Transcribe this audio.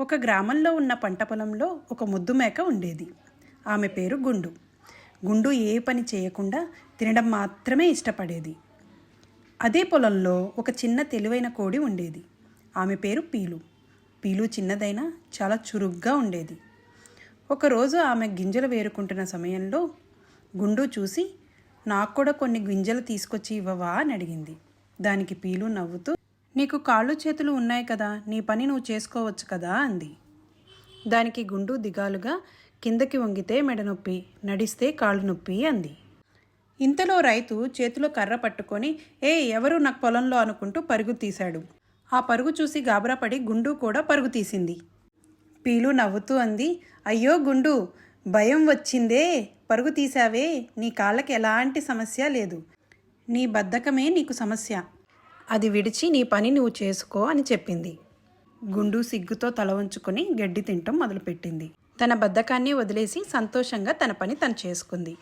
ఒక గ్రామంలో ఉన్న పంట పొలంలో ఒక ముద్దు మేక ఉండేది. ఆమె పేరు గుండు. గుండు ఏ పని చేయకుండా తినడం మాత్రమే ఇష్టపడేది. అదే పొలంలో ఒక చిన్న తెలివైన కోడి ఉండేది. ఆమె పేరు పీలు. పీలు చిన్నదైనా చాలా చురుగ్గా ఉండేది. ఒకరోజు ఆమె గింజలు వేరుకుంటున్న సమయంలో గుండు చూసి నాకు కూడా కొన్ని గింజలు తీసుకొచ్చి ఇవ్వవా? అని అడిగింది. దానికి పీలు నవ్వుతూ నీకు కాళ్ళు చేతులు ఉన్నాయి కదా నీ పని నువ్వు చేసుకోవచ్చు కదా అంది. దానికి గుండు దిగాలుగా కిందకి వంగితే మెడ నొప్పి నడిస్తే కాళ్ళు నొప్పి అంది. ఇంతలో రైతు చేతిలో కర్ర పట్టుకొని ఏ ఎవరు నాకు పొలంలో? అనుకుంటూ పరుగు తీశాడు. ఆ పరుగు చూసి గాబరాపడి గుండు కూడా పరుగు తీసింది. పీలు నవ్వుతూ అంది అయ్యో గుండు భయం వచ్చిందే. పరుగు తీసావే నీ కాళ్ళకి ఎలాంటి సమస్య లేదు. నీ బద్ధకమే నీకు సమస్య. అది విడిచి నీ పని నువ్వు చేసుకో అని చెప్పింది. గుండు సిగ్గుతో తల వంచుకొని గడ్డి తినటం మొదలుపెట్టింది. తన బద్ధకాన్ని వదిలేసి సంతోషంగా తన పని తను చేసుకుంది.